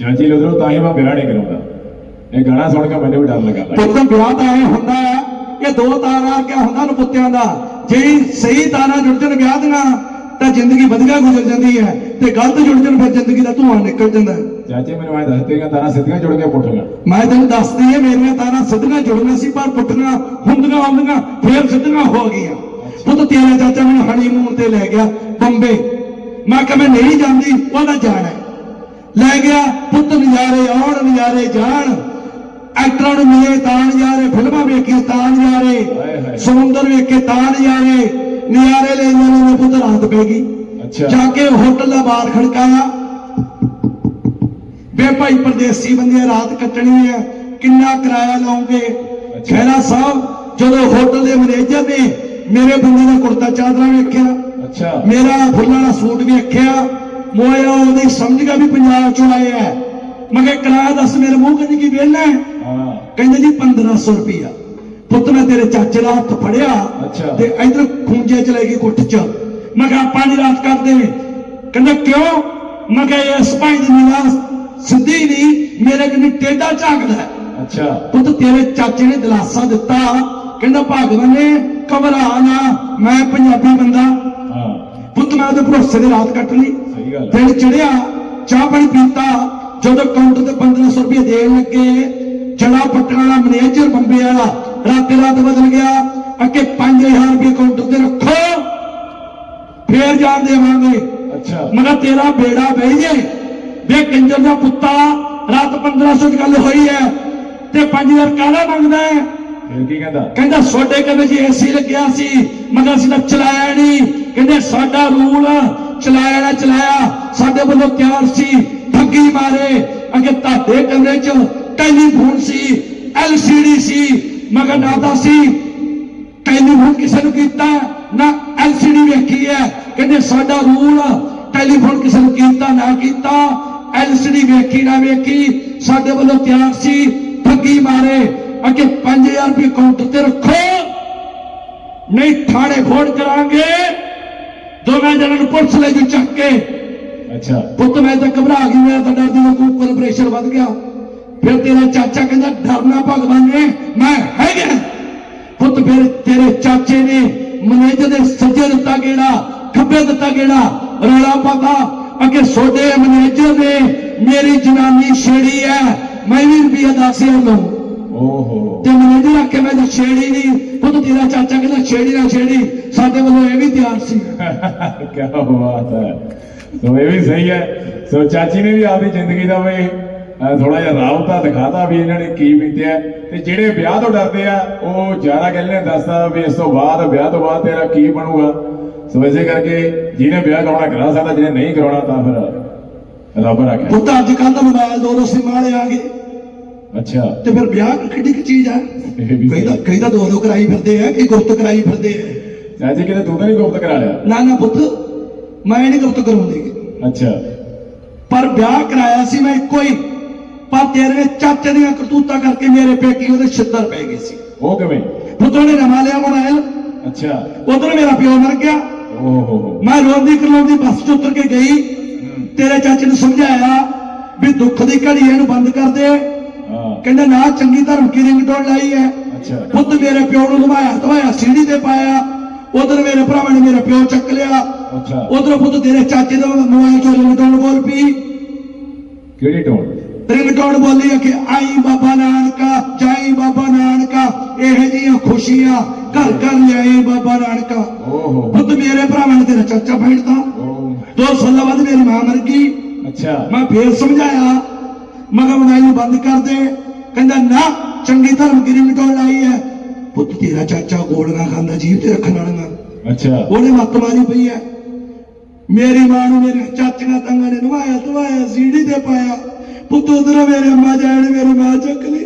ਚਾਚੀ ਲੋਦਰੋ ਤਾਂ ਹੀ ਮੈਂ ਵਿਆਹ ਨਹੀਂ ਕਰਾਉਂਦਾ। ਇਹ ਗਾਣਾ ਸੁਣ ਕੇ ਮੈਨੂੰ ਵੀ ਡਰ ਲੱਗਾ। ਪੁੱਤ ਵਿਆਹ ਤਾਂ ਇਹ ਹੁੰਦਾ ਹੈ ਕਿ ਦੋ ਤਾਰਾਂ ਕਿਆ ਹੁੰਦਾ ਨੂੰ ਪੁੱਤਿਆਂ ਦਾ। ਜੇ ਸਹੀ ਤਾਰਾਂ ਜੁੜ ਜਾਣ ਵਿਆਹ ਦੀਆਂ ਤਾਂ ਜ਼ਿੰਦਗੀ ਵਧੀਆ ਗੁਜ਼ਰ ਜਾਂਦੀ ਹੈ। ਤੇ ਗਲਤ ਜੁੜ ਜਾਣ ਫਿਰ ਜ਼ਿੰਦਗੀ ਦਾ ਧੂਆਂ ਨਿਕਲ ਜਾਂਦਾ। ਚਾਚੀ ਮੈਨੂੰ ਐ ਦੱਸ ਤੇਰੀਆਂ ਤਾਰਾਂ ਸਿੱਧੀਆਂ ਜੁੜ ਕੇ ਪੁੱਟੀਆਂ ਮੈਂ ਤੈਨੂੰ ਦੱਸਦੀ ਹਾਂ ਮੇਰੀਆਂ ਤਾਰਾਂ ਸਿੱਧੀਆਂ ਜੁੜੀਆਂ ਸੀ ਪਰ ਪੁੱਟੀਆਂ ਹੁੰਦੀਆਂ ਹੁੰਦੀਆਂ ਫੇਰ ਸਿੱਧੀਆਂ ਹੋ ਗਈਆਂ। ਪੁੱਤ ਤੇਰਾ ਚਾਚਾ ਮੈਨੂੰ ਹਨੀਮੂਨ ਤੇ ਲੈ ਗਿਆ ਬੰਬੇ। ਮੈਂ ਕਿਹਾ ਮੈਂ ਨਹੀਂ ਜਾਂਦੀ ਉਹਦਾ ਜਾਣਾ। ਲੈ ਗਿਆ ਪੁੱਤ ਨਜ਼ਾਰੇ ਆਉਣ ਨਜ਼ਾਰੇ ਜਾਣ। ਐਕਟਰਾਂ ਨੂੰ ਮਿਲੇ ਤਾਂ ਨਜ਼ਾਰੇ ਫਿਲਮਾਂ ਵੇਖੀਆਂ ਤਾਂ ਨਜ਼ਾਰੇ। ਸਮੁੰਦਰ ਵੇਖੇ ਤਾਂ ਨਜ਼ਾਰੇ ਨਜ਼ਾਰੇ ਲੈ ਜਾਂਦੇ ਪੁੱਤ ਰਾਤ ਪੈ ਗਈ। ਅੱਛਾ। ਜਾ ਕੇ ਹੋਟਲ ਦਾ ਬਾਰ ਖੜਕਾਇਆ। ਵੇ ਭਾਈ ਪਰਦੇਸੀ ਬੰਦੇ ਰਾਤ ਕੱਟਣੀ ਹੈ ਕਿੰਨਾ ਕਿਰਾਇਆ ਲਾਉਂਗੇ। ਖੈਰਾ ਸਾਹਿਬ ਜਦੋਂ ਹੋਟਲ ਦੇ ਮੈਨੇਜਰ ਨੇ ਮੇਰੇ ਬੰਦੇ ਦਾ ਕੁੜਤਾ ਚਾਦਰਾ ਵੇਖਿਆ ਅੱਛਾ। ਮੇਰਾ ਫੁੱਲਾਂ ਵਾਲਾ ਸੂਟ ਵੇਖਿਆ ਮੋਇਆ ਉਹਦੀ ਸਮਝ ਗਿਆ ਵੀ ਪੰਜਾਬ ਚੋਂ ਆਏ ਆ। ਮੈਂ ਕਿਹਾ ਕਿਰਾਇਆ ਦੱਸ ਮੇਰੇ ਮੂੰਹ ਕਹਿੰਦੀ ਕੀ ਵੇਲਣਾ ਹੈ? ਕਹਿੰਦੇ ਜੀ 1500 ਰੁਪਿਆ ਪੁੱਤ ਮੈਂ ਤੇਰੇ ਚਾਚੇ ਦਾ ਹੱਥ ਫੜਿਆ। ਤੇ ਇਧਰ ਖੂੰਜੇ ਚ ਲੈ ਗਈ ਕੁੱਟ ਚ। ਮੈਂ ਕਿਹਾ ਆਪਾਂ ਨੀ ਰਾਤ ਕਰਦੇ। ਕਹਿੰਦਾ ਕਿਉਂ? ਮੈਂ ਕਿਹਾ ਇਸ ਭਾਈ ਦੀ ਨਿਗਾਹ ਸਿੱਧੀ ਨਹੀਂ ਮੇਰੇ ਕੰਨੀ ਟੇਢਾ ਝਾਕਦਾ ਹੈ। ਅੱਛਾ। ਪੁੱਤ ਤੇਰੇ ਚਾਚੇ ਨੇ ਦਿਲਾਸਾ ਦਿੱਤਾ। ਕਹਿੰਦਾ ਭਗਵਾਨ ਨੇ ਘਬਰਾ ਨਾ ਮੈਂ ਪੰਜਾਬੀ ਬੰਦਾ। ਹਾਂ। ਪੁੱਤ ਮੈਂ ਉਹਦੇ ਭਰੋਸੇ ਦੀ ਰਾਤ ਕੱਟ ਲਈ। ਦਿਨ ਚੜਿਆ ਚਾਹ ਪਾਣੀ ਪੀਤਾ ਜਦੋਂ ਕਾਊਂਟਰ ਤੇ 1500 ਰੁਪਏ ਦੇਣ ਲੱਗੇ ਜੜਾ ਪੱਟਣ ਵਾਲਾ ਮੈਨੇਜਰ ਬੰਬੇ ਵਾਲਾ ਰਾਤੇ ਰਾਤ ਬਦਲ ਗਿਆ। ਅੱਗੇ 5000 ਰੁਪਏ ਕਾਊਂਟਰ ਤੇ ਰੱਖੋ ਫੇਰ ਜਾਣ ਦੇਵਾਂਗੇ। ਅੱਛਾ। ਮੈਂ ਕਿਹਾ ਤੇਰਾ ਬੇੜਾ ਬਹਿ ਜੇ। ਵੇ ਕੰਜਰ ਦਾ ਪੁੱਤਾ ਰਾਤ 1500 ਦੀ ਗੱਲ ਹੋਈ ਹੈ। ਤੇ 5000 ਕਾਹਦਾ ਮੰਗਦਾ ਹੈ? ਫਿਰ ਕੀ ਕਹਿੰਦਾ? ਕਹਿੰਦਾ ਤੁਹਾਡੇ ਕਹਿੰਦੇ ਜੀ ਏਸੀ ਲੱਗਿਆ ਸੀ ਮਗਰ ਅਸੀਂ ਤਾਂ ਚਲਾਇਆ ਨਹੀਂ। ਕਹਿੰਦੇ ਸਾਡਾ ਰੂਲ ਚਲਾਇਆ ਨਾ ਚਲਾਇਆ, ਸਾਡੇ ਵੱਲੋਂ ਤਿਆਰ ਸੀ, ਠੱਗੀ ਮਾਰੇ, ਅਗੇ ਤੁਹਾਡੇ ਕਮਰੇ 'ਚ ਟੈਲੀਫੋਨ ਸੀ, ਐਲਸੀਡੀ ਸੀ ਮਗਰ ਨਾ ਸੀ, ਟੈਲੀਫੋਨ ਕਿਸੇ ਨੂੰ ਕੀਤਾ, ਨਾ ਐਲਸੀਡੀ ਵੇਖੀ ਹੈ, ਕਹਿੰਦੇ ਸਾਡਾ ਰੂਲ ਟੈਲੀਫੋਨ ਕਿਸੇ ਨੂੰ ਕੀਤਾ, ਨਾ ਕੀਤਾ, ਐਲਸੀਡੀ ਵੇਖੀ, ਨਾ ਵੇਖੀ, ਸਾਡੇ ਵੱਲੋਂ ਤਿਆਰ ਸੀ, ਠੱਗੀ ਮਾਰੇ, ਅਗੇ 5000 ਰੁਪਏ ਕਾਊਂਟਰ ਤੇ ਰੱਖੋ, ਨਹੀਂ ਥਾਣੇ ਫੋਨ ਕਰਾਂਗੇ। ਦੋਵੇਂ ਜਣਾਂ ਨੂੰ ਪੁਲਿਸ ਲੈ ਜੂ ਚੱਕ ਕੇ। ਅੱਛਾ। ਪੁੱਤ ਮੈਂ ਤਾਂ ਘਬਰਾ ਗਈ ਮੇਰਾ ਤਾਂ ਡਰ ਦੀ ਕੋਲ ਪ੍ਰੈਸ਼ਰ ਵੱਧ ਗਿਆ। ਫਿਰ ਤੇਰਾ ਚਾਚਾ ਕਹਿੰਦਾ ਡਰਨਾ ਭਗਵਾਨ ਨੇ ਮੈਂ ਹੈਗਾ ਪੁੱਤ ਫਿਰ ਤੇਰੇ ਚਾਚੇ ਨੇ ਮੈਨੇਜਰ ਦੇ ਸੱਜੇ ਦਿੱਤਾ ਗੇੜਾ ਖੱਬੇ ਦਿੱਤਾ ਗੇੜਾ ਰੌਲਾ ਪਾਤਾ। ਅੱਗੇ ਸੋਡੇ ਮੈਨੇਜਰ ਨੇ ਮੇਰੀ ਜਨਾਨੀ ਛੇੜੀ ਹੈ ਮੈਂ ਵੀ ਰੁਪਈਆ 10000 ਲਵਾਂ ਓਹੋ। ਤੇ ਮੈਨੇਜਰ ਆਖੇ ਮੈਂ ਤਾਂ ਛੇੜੀ ਨਹੀਂ ਪੁੱਤ ਤੇਰਾ ਚਾਚਾ ਕਹਿੰਦਾ ਛੇੜੀ ਨਾ ਛੇੜੀ। ਸਾਡੇ ਵੱਲੋਂ ਇਹ ਵੀ ਤਿਆਰ ਸੀ। ਕੀ ਬਾਤ ਹੈ। ਸੋ ਇਹ ਵੀ ਸਹੀ ਹੈ। ਸੋ ਚਾਚੀ ਨੇ ਵੀ ਆਪਦੀ ਜ਼ਿੰਦਗੀ ਦਾ ਵੀ ਥੋੜਾ ਜਿਹਾ ਰਾਵਤਾ ਦਿਖਾਤਾ ਵੀ ਇਹਨਾਂ ਨੇ ਕੀ ਬੀਤਿਆ ਤੇ ਜਿਹੜੇ ਵਿਆਹ ਤੋਂ ਡਰਦੇ ਆ ਉਹ ਜ਼ਿਆਦਾ ਗੱਲ ਨੇ ਦੱਸਦਾ ਵੀ ਇਸ ਤੋਂ ਬਾਅਦ ਵਿਆਹ ਤੋਂ ਬਾਅਦ ਤੇਰਾ ਕੀ ਬਣੂਗਾ। ਸੋ ਇਸੇ ਕਰਕੇ ਜਿਹਨੇ ਵਿਆਹ ਕਰਾਉਣਾ ਕਰਾ ਸਕਦਾ ਜਿਹਨੇ ਨਹੀਂ ਕਰਾਉਣਾ ਤਾਂ ਫਿਰ ਰੱਬ ਰੱਖੇ। ਪੁੱਤ ਅੱਜ ਕੱਲ ਤਾਂ ਮੋਬਾਈਲ ਦੋ ਦੋ ਸਿਮ ਵਾਲੇ ਆ ਗਏ। ਅੱਛਾ। ਤੇ ਫਿਰ ਵਿਆਹ ਕਿੱਡੀ ਕੁ ਚੀਜ਼ ਆ? ਕਈ ਤਾਂ ਕਈ ਤਾਂ ਦੋ ਦੋ ਕਰਾਈ ਫਿਰਦੇ ਆ ਕਈ ਗੁਪਤ ਕਰਾਈ ਫਿਰਦੇ ਆ। ਚਾਚੀ ਕਿਤੇ ਤੂੰ ਤਾਂ ਨਹੀਂ ਗੁਪਤ ਕਰਾ ਲਿਆ ਨਾ ਨਾ ਪੁੱਤ ਮੈਂ ਨਹੀਂ ਗੁਪਤ ਕਰਾਉਂਦੀ ਅੱਛਾ ਪਰ ਵਿਆਹ ਕਰਾਇਆ ਸੀ ਮੈਂ ਇੱਕੋ ਹੀ ਪਰ ਤੇਰੇ ਚਾਚੇ ਦੀਆਂ ਕਰਤੂਤਾਂ ਕਰਕੇ ਮੇਰੇ ਪੇਕੀ ਉਹਦੇ ਛਿੱਤਰ ਪੈ ਗਏ ਸੀ ਉਹ ਕਿਵੇਂ ਪੁੱਤੋਂ ਨੇ ਨਵਾਂ ਲਿਆ ਮੋਬਾਈਲ ਅੱਛਾ ਉਧਰ ਮੇਰਾ ਪਿਓ ਮਰ ਗਿਆ ਓਹੋ ਮੈਂ ਰੋਂਦੀ ਕਰਲਾਉਂਦੀ ਬੱਸ 'ਚ ਉਤਰ ਕੇ ਗਈ ਤੇਰੇ ਚਾਚੇ ਨੂੰ ਸਮਝਾਇਆ ਵੀ ਦੁੱਖ ਦੀ ਘੜੀ ਇਹਨੂੰ ਬੰਦ ਕਰ ਦੇ ਹਾਂ ਕਹਿੰਦਾ ਨਾ ਚੰਗੀ ਧਰਮ ਕੀ ਰਿੰਗਟੋਨ ਲਾਈ ਹੈ ਅੱਛਾ ਪੁੱਤ ਮੇਰੇ ਪਿਓ ਨੂੰ ਘੁਮਾਇਆ ਧਵਾਇਆ ਸੀੜੀ ਤੇ ਪਾਇਆ ਉਧਰ ਮੇਰੇ ਭਰਾਵਾਂ ਨੇ ਮੇਰਾ ਪਿਓ ਚੱਕ ਲਿਆ ਅੱਛਾ ਉਧਰ ਪੁੱਤ ਤੇਰੇ ਚਾਚੇ ਦਾ ਮੋਬਾਈਲ ਚੋਂ ਰਿੰਗਟੋਨ ਬੋਲ ਪਈ ਕਿਹੜੀ ਟੋਨ ਰਿੰਗਟੋਨ ਬੋਲੀ ਕਿ ਆਈ ਬਾਬਾ ਨਾਨਕਾ ਜਾਈ ਬਾਬਾ ਨਾਨਕਾ ਇਹ ਜੀਆਂ ਖੁਸ਼ੀਆਂ ਘਰ ਘਰ ਲਿਆਈ ਬਾਬਾ ਨਾਨਕਾ ਓਹੋ ਪੁੱਤ ਮੇਰੇ ਭਰਾਵਾਂ ਨੇ ਤੇਰਾ ਚਾਚਾ ਫੈੜਦਾ ਓਹ, ਦੋ ਸਾਲਾਂ ਬਾਅਦ ਮੇਰੀ ਮਾਂ ਮਰ ਗਈ ਅੱਛਾ ਮੈਂ ਫੇਰ ਸਮਝਾਇਆ ਮਗਰ ਮੋਬਾਈਲ ਨੂੰ ਬੰਦ ਕਰ ਦੇ ਕਹਿੰਦਾ ਨਾ ਚੰਗੀ ਧਰਮ ਕੀ ਰਿੰਗਟੋਨ ਲਾਈ ਹੈ ਪੁੱਤ ਤੇਰਾ ਚਾਚਾ ਗੋਲੀਆਂ ਖਾਂਦਾ ਜੀਭ ਤੇ ਰੱਖਣ ਵਾਲੀਆਂ ਅੱਛਾ। ਉਹਨੇ ਮੱਤ ਮਾਰੀ ਪਈ ਹੈ। ਮੇਰੀ ਮਾਂ ਨੂੰ ਮੇਰੇ ਚਾਚੀਆਂ ਤੰਗਾਂ ਨੇ ਨਵਾਇਆ ਧਵਾਇਆ ਸੀੜੀ ਤੇ ਪਾਇਆ। ਪੁੱਤ ਉਧਰ ਮੇਰੇ ਅੰਮਾ ਜਾਣ ਮੇਰੀ ਮਾਂ ਚੱਕ ਲਈ।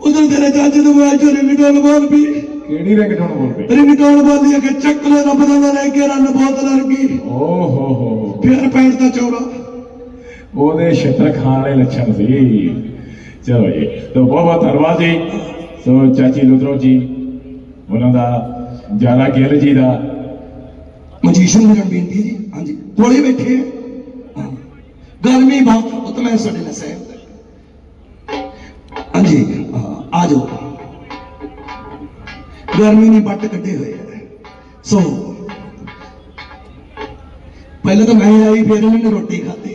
ਉਧਰ ਤੇਰੇ ਚਾਚੇ ਨੂੰ ਮੋਬਾਈਲ ਚੋਂ ਰਿੰਗਟੋਨ ਬੋਲ ਪਈ। ਕਿਹੜੀ ਰੰਗ ਟੋਨ ਬੋਲ ਪਈ? ਰਿੰਗਟੋਨ ਬੋਲੀ ਕਿ ਚੱਕ ਲੈ ਰੱਬ ਦਾ ਲੈ ਕੇ ਰੰਨ ਬੋਤਲ ਲੱਗੀ ਓਹੋ ਹੋ ਹੋ। ਫਿਰ ਪੈਂਟ ਦਾ ਚੌੜਾ। ਉਹਦੇ ਛਿੱਤਰ ਖਾਣ ਵਾਲੇ ਲੱਛਣ ਸੀ। ਚਲੋ ਜੀ ਤਾਂ ਬਹੁਤ ਬਹੁਤ ਧੰਨਵਾਦ ਜੀ। ਸੋ ਚਾਚੀ ਲੁਤਰੋ ਜੀ, ਉਹਨਾਂ ਦਾ ਜ਼ਿਆਦਾ ਗਿੱਲ ਜੀ ਦਾ। ਮਜੀਸ਼ਨ ਨੂੰ ਬੇਨਤੀ ਜੀ? ਹਾਂਜੀ। ਕੋਲੇ ਬੈਠੇ ਆ। ਗਰਮੀ ਬਹੁਤ ਪੁੱਤ ਸਾਡੇ ਨਾਲ ਸਹਿਮਤ ਹਾਂਜੀ ਆ ਜਾਓ। ਗਰਮੀ ਨੇ ਵੱਟ ਕੱਢੇ ਹੋਏ ਆ। ਸੋ, ਪਹਿਲਾਂ ਤਾਂ ਮੈਂ ਆਈ, ਫਿਰ ਇਹਨਾਂ ਨੇ ਰੋਟੀ ਖਾਧੀ।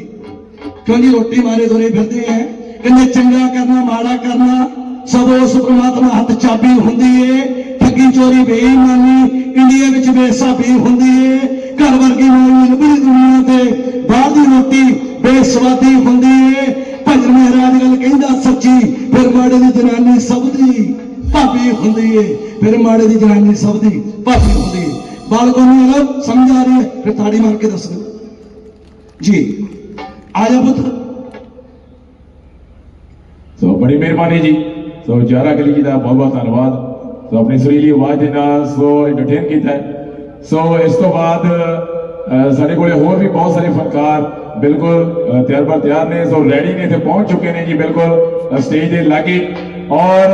ਕਿਉਂਕਿ ਰੋਟੀ ਮਾਰੇ ਦੋਰੇ ਫਿਰਦੇ ਆ? ਕਹਿੰਦੇ ਚੰਗਾ ਕਰਨਾ, ਮਾੜਾ ਕਰਨਾ। ਸਭ ਉਸ ਪ੍ਰਮਾਤਮਾ ਹੱਥ ਚਾਬੀ ਹੁੰਦੀ ਏ। ਠੱਗੀ ਚੋਰੀ ਬੇਈਮਾਨੀ ਇੰਡੀਆ ਵਿੱਚ ਬੇਸਾਬੀ ਹੁੰਦੀ ਏ। ਘਰ ਵਰਗੀ ਮੌਜ ਲੱਭਣੀ ਦੁਨੀਆ ਤੇ ਬਾਹਰ ਦੀ ਰੋਟੀ ਬੇਸਵਾਦੀ ਹੁੰਦੀ ਏ। ਭਜਨ ਮਹਾਰਾਜ ਗੱਲ ਕਹਿੰਦਾ, ਸੱਚੀ, ਫਿਰ ਮਾੜੇ ਦੀ ਜਨਾਨੀ ਸਭ ਦੀ ਭਾਬੀ ਹੁੰਦੀ ਏ। ਫਿਰ ਮਾੜੇ ਦੀ ਜਨਾਨੀ ਸਭ ਦੀ ਭਾਬੀ ਹੁੰਦੀ ਏ। ਬਾਲਕੋਂ ਨੂੰ ਇਹ ਸਮਝ ਆ ਰਹੀ ਹੈ ਫਿਰ ਤਾੜੀ ਮਾਰ ਕੇ ਦੱਸ ਦਿਓ ਜੀ, ਆ ਜਾ ਪੁੱਤ। ਸੋ ਬੜੀ ਮਿਹਰਬਾਨੀ ਜੀ। ਸੋ ਜਾਰਾ ਗਲੀ ਜੀ ਦਾ ਬਹੁਤ ਬਹੁਤ ਧੰਨਵਾਦ। ਸੋ ਆਪਣੀ ਸੁਰੀਲੀ ਆਵਾਜ਼ ਦੇ ਨਾਲ ਸੋ ਐਂਟਰਟੇਨ ਕੀਤਾ ਸੋ ਇਸ ਤੋਂ ਬਾਅਦ ਸਾਡੇ ਕੋਲੇ ਹੋਰ ਵੀ ਬਹੁਤ ਸਾਰੇ ਫਨਕਾਰ ਬਿਲਕੁਲ ਤਿਆਰ ਬਰ ਤਿਆਰ ਨੇ। ਸੋ ਰੈਡੀ ਨੇ, ਇੱਥੇ ਪਹੁੰਚ ਚੁੱਕੇ ਨੇ ਜੀ ਬਿਲਕੁਲ ਸਟੇਜ ਦੇ ਲਾਗੇ। ਔਰ